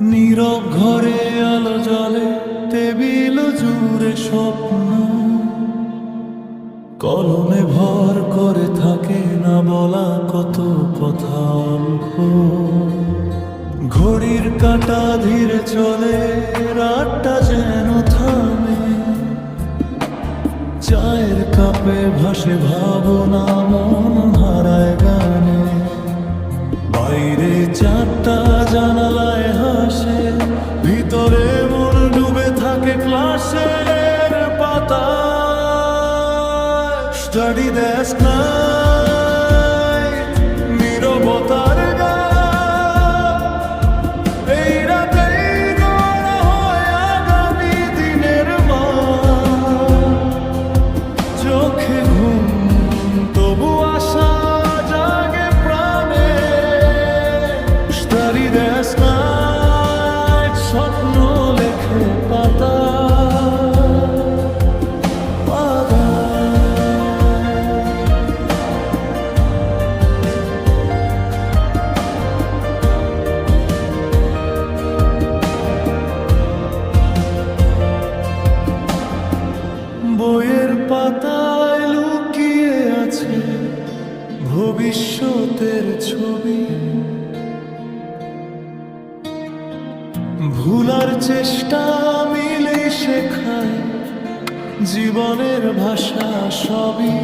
নীরব ঘরে আলো জলে টেবিল জুড়ে স্বপ্ন। কলমে ভর করে থাকে না বলা কত কথা ঘড়ির কাটা ধীরে চলে, রাতটা যেন থামে। চায়ের কাপে ভাসে ভাবনা মন। স্টাডি ডেস্ক নীরবতার ভবিষ্যতের ছবি। ভুলার চেষ্টা মিলে শেখায় জীবনের ভাষা সবই।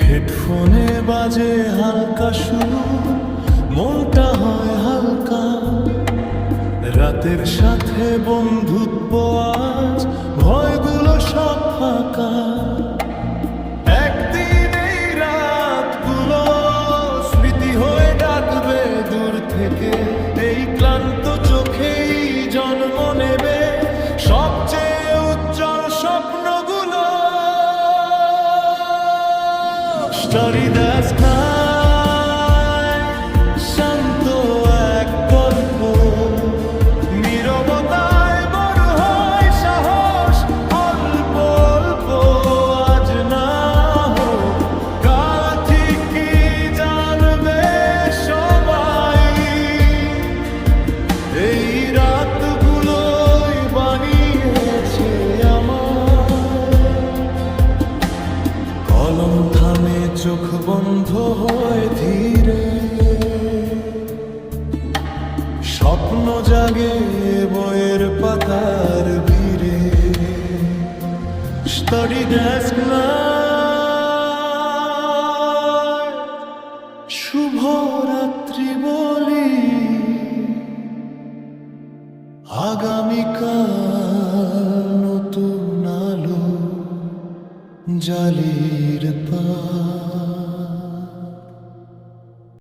হেডফোনে বাজে হালকা শুরু, মনটা হয় হালকা। রাতের সাথে বন্ধুত্ব story that's not বন্ধ হয় ধীরে। স্বপ্ন জাগে বইয়ের পাতার ভিড়ে। স্টাডি ডেস্ক বলি। আগামীকাল নতুন আলো, জালির পা